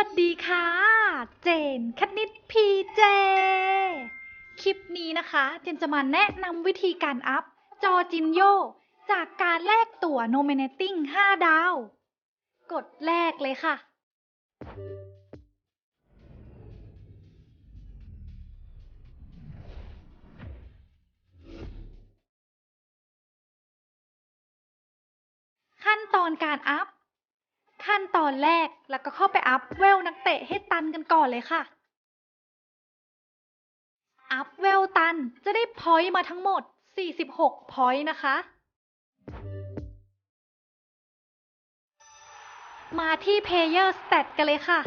ัสดีค่ะ เจนคณิตพีเจ คลิปนี้นะคะ เจนจะมาแนะนำวิธีการอัพ จอจินโย จากการแลกตั๋ว Nominating 5 ดาว กดแลกเลยค่ะ ขั้นตอนการอัพ ขั้นตอนแรกแล้วก็เข้าไปอัพเวลนักเตะให้ตันกันก่อนเลยค่ะ อัพเวลตันจะได้พอยต์มาทั้งหมด 46 พอยต์นะคะ มาที่ Player Stat กันเลยค่ะ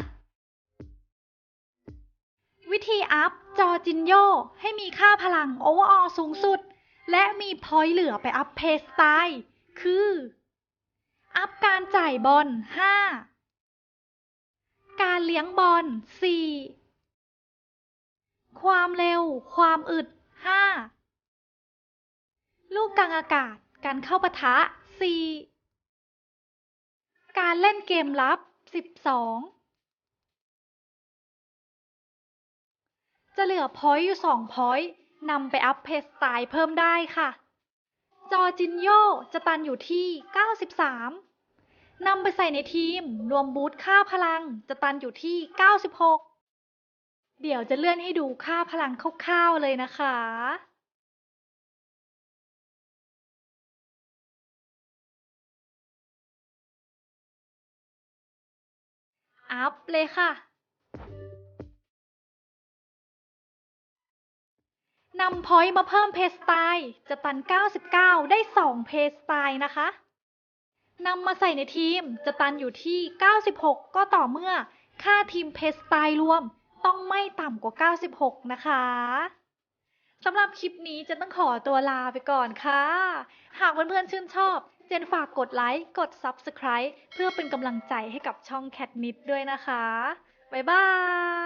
วิธีอัพจอจินโยให้มีค่าพลัง Overall สูงสุด และมีพอยต์เหลือไปอัพเพสไตล์คือ อัพการจ่ายบอล5การเลี้ยงบอล4ความเร็ว ความอึด5ลูกกลางอากาศ การเข้าปะทะ4การเล่นเกมลับ12จะเหลือพอยต์อยู่2พอยต์นำไปอัพเพสไตล์เพิ่มได้ค่ะ จินโยจะตันอยู่ที่ 93 นำไปใส่ในทีม รวมบูทค่าพลังจะตันอยู่ที่ 96 เดี๋ยวจะเลื่อนให้ดูค่าพลังคร่าวๆเลยนะคะอัพเลยค่ะ นำพอยต์มาเพิ่มเพสไตล์จะตัน 99 ได้ 2 เพสไตล์นะคะนำมาใส่ในทีมจะตันอยู่ที่ 96 ก็ต่อเมื่อค่าทีมเพสไตล์รวมต้องไม่ต่ำกว่า 96 นะคะสำหรับคลิปนี้จนต้องขอตัวลาไปก่อนค่ะ หากเพื่อนๆชื่นชอบ เจนฝากกดไลค์ กด Subscribe เพื่อเป็นกำลังใจให้กับช่องแคทนิดด้วยนะคะ บ๊ายบาย